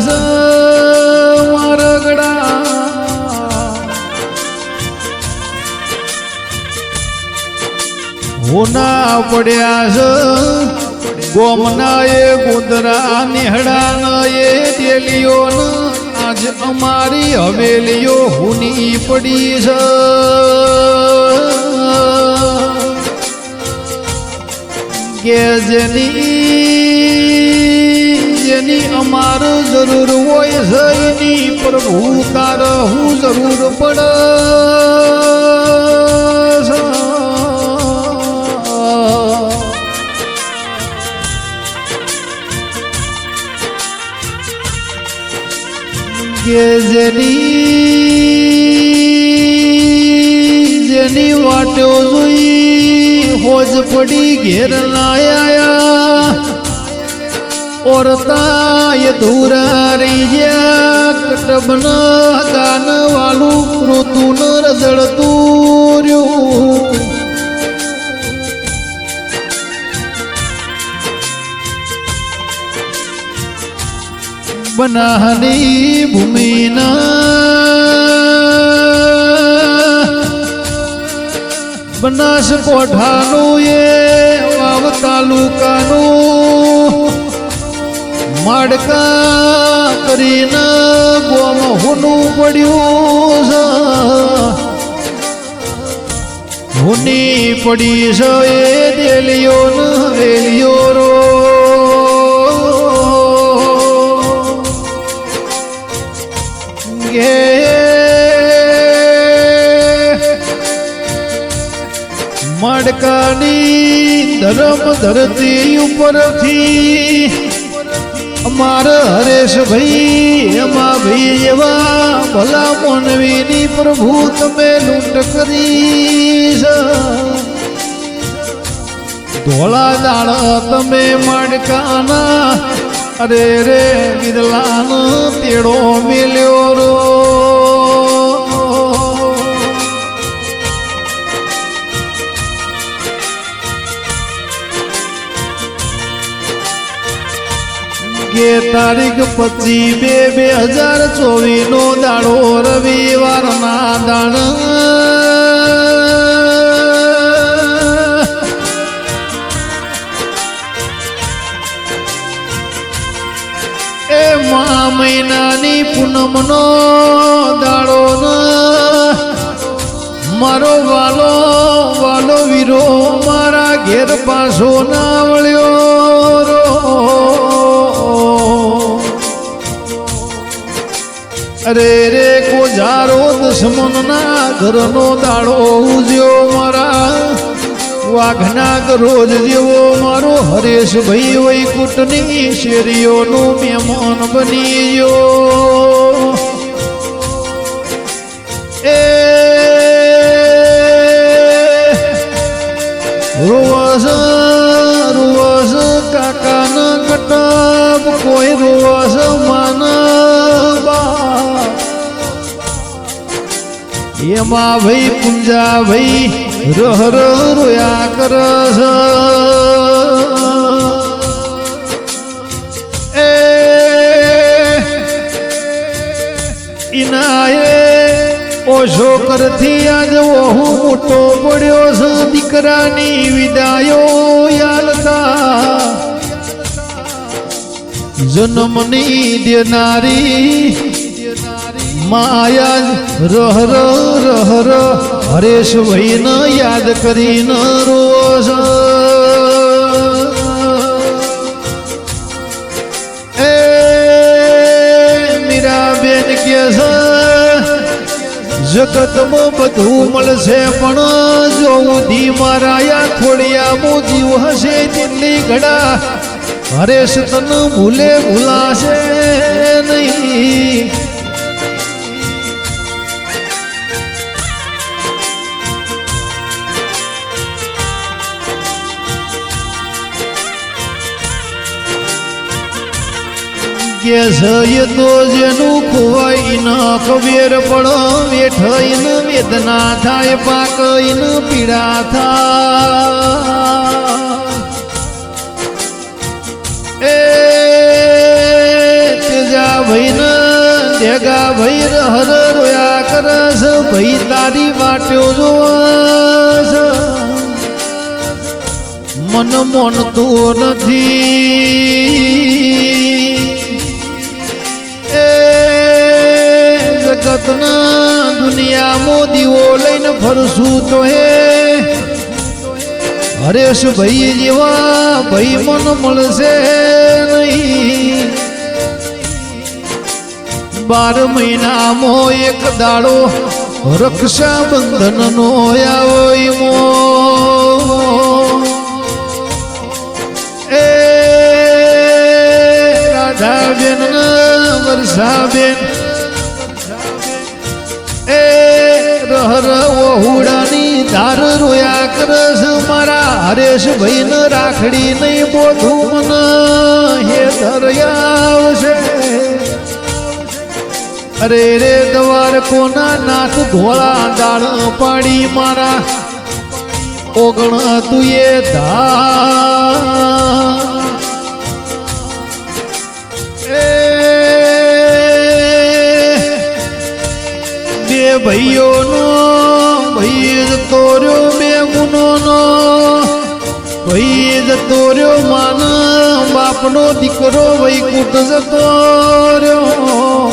ન મારગડા હોના પડ્યા છે ગોમના એ ગુંદરા નિહડા એ ડેલીઓ આજ અમારી હવેલીઓ હુની પડી છે કે જેની જેની અમાર જરૂર હોય એની પ્રભુ તાર હું જરૂર પડ જેની જેની વાટો જોઈ હોજ પડી ઘેર ના આયા ધુરારિયા કટબન ગાન વાલું કૃતુન ન રજળતું રહ્યું બનાહની ભૂમિના બનાસ કોઠાનું એ વાવ તાલુકાનું માડકા કરીને ગોમ હુનું પડ્યું છે. હુની પડી છે એ દેલિયો ને વેલિયો રો. ગે મડકાની ધરમ ધરતી ઉપરથી અમારા હરેશભાઈ, એમાં ભાઈ એવા ભલા મોનવીની પ્રભુ તમે લૂંટ કરી ધોળા દાળ તમે મડકાના, અરે રે બિરલાનો તેડો મેલ્યો રો કે તારીખ પચી બે બે હજાર ચોવીસ નો દાડો રવિવાર ના દાણ. એ મા મહિનાની પૂનમનો દાડો મારો વાલો વાલો વીરો મારા ઘેર પાછો ના વળ્યો. અરે રે, કોજારો દુશ્મનના ઘરનો દાડો ઉજ્યો મારા. વાઘના રોજ જેવો મારો હરેશભાઈ વૈકુટની શેરીઓનું મહેમાન બની ગયો. એ રોવસ રોવસ કાકાના કટબ કોઈ રોવસ એમાં ભાઈ પૂંજા ભાઈ રોહ રો રોયા કરસ એ ઇનાએ ઓછો કરથી આજ હું મોટો પડ્યો છું દીકરાની વિદાયો યાલતા જન્મની દેનારી માયા રહ રહ રહ હરેશ ભાઈને યાદ કરીને રોજ. એ મીરાબેન કે છે, જગતમાં બધું મળશે પણ જો ઊંધી મારાયા થોડિયા મો જીવ હશે દિલ્હી ઘડા. હરેશ તન ભૂલે ભૂલાશે નહીં. સય તો જેનું ખોવાઈ ન ખબેર પડો વેઠઈ ન વેદના થાય પાકઈ ન પીડા થાય. એ તેજા ભઈ ન દેગા ભઈ હર રોયા કરસ ભઈ તારી વાટ્યો જોવાસ મન મન તો નથી. ફરશું તો હે હરેશ ભાઈ જેવા ભાઈ મન મળશે નહીં. બાર મહિનામાં એક દાડો રક્ષાબંધન નો આવ્યો એ રાધાબેન વરસાબેન. એ રહ ધાર રોયા કરસ મારા હરેશ ભાઈ ને રાખડી નહીં બોધું મન. હે ધરયાવશે અરે રે દવાર કોના નાથ ધોળા દાળ પાડી મારા. ઓગણ તુએ ધા. બે જતો રહ્યો માન, બાપનો દીકરો વૈકુટ જતો રહ્યો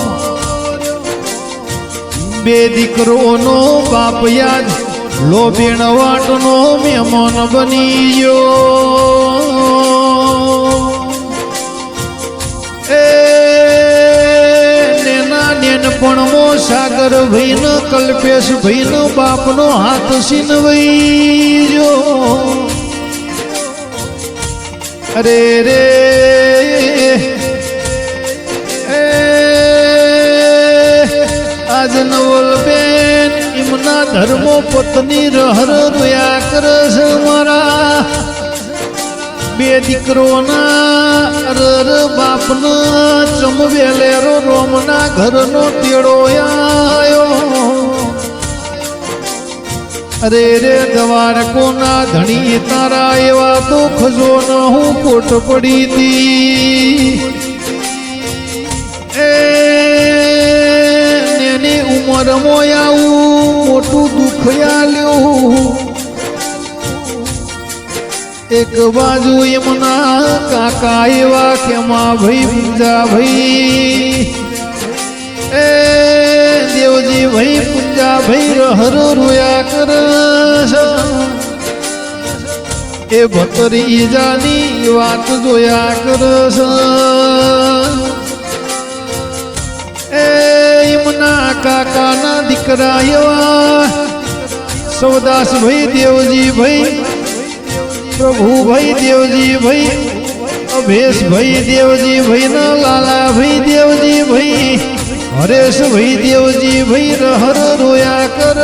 બે દીકરોનો બાપ યાદ, લોભેણ વાટનો મહેમાન બની ગયો એ નેના નેનપણમો સાગર ભાઈનો કલ્પેશ ભાઈનો બાપનો હાથ સીનવઈ જો અરે રે. આજ નવલ બેન એમના ધર્મો પોતની રહર રોયા કરસ મારા. બે દીકરોના રર બાપના ચમવેલેરો રોમના ઘરનો તેડો અરે રે દવાર કોના ધણી તારા એવા તો ખજો ન હું કોટ પડી હતી એની નેની ઉંમર આવું મોટું દુઃખ આલ્યું. એક બાજુ એમના કાકા એવા કેમાં ભાઈ પૂજા ભાઈ. એ દેવજી ભાઈ પૂજા ભાઈ રહર રોયા કર એ ભતરી જાની વાત જોયા કર એ એમના કાકાના દીકરા એવા સૌદાસ ભાઈ દેવજી ભાઈ, પ્રભુ ભાઈ દેવજી ભાઈ અભેશ ભાઈ દેવજી ભાઈ ના લાલા ભાઈ દેવજી ભાઈ. હરેશ ભાઈ દેવજી ભાઈ રહર રોયા કર.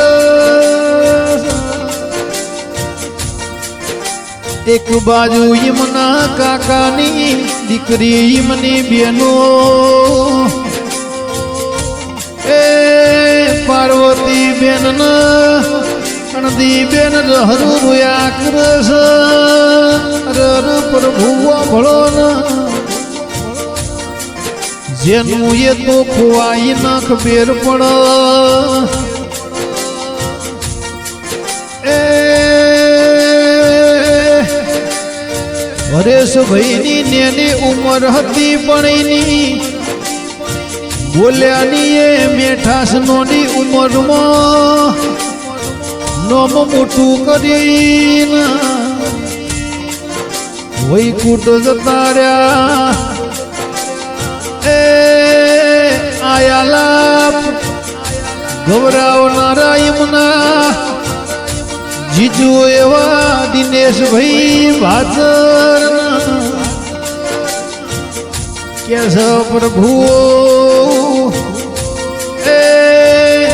એક બાજુ ઈમના કાકાની, દીકરી ઈમની બેનો. એ પાર્વતી બેન ના અણદી બેન રહર રોયા કરસ રર પ્રભુ ભળો જેનું એ તો ખોવાઈ નાખ બેર પડ એ નેની ઉંમર હતી પણ એની બોલ્યાની એ મેઠાસ નોની ઉંમરમાં નોમ મોટું કરીને વૈકુટ જતા રહ્યા. એ આયાલાપ. ગૌરાવનારા એમના જીજુ એવા દિનેશભાઈ ભાજર કે છે પ્રભુ એ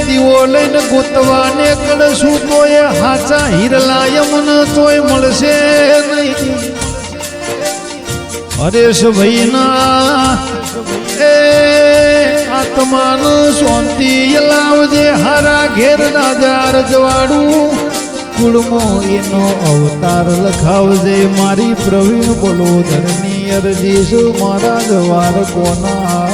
દીવો લઈને ગોતવાને કડશું તોય હાચા હીરલા યમન તોય મળશે નહીં. હરેશ ભાઈના એ, આત્માનો શાંતિ લાવજે, હારા ઘેર નાજાર જવાડું. કુળમો એનો અવતાર લખાવજે, મારી પ્રવીણ બોલો, ધરની અરજી શું મારા જવાર કોના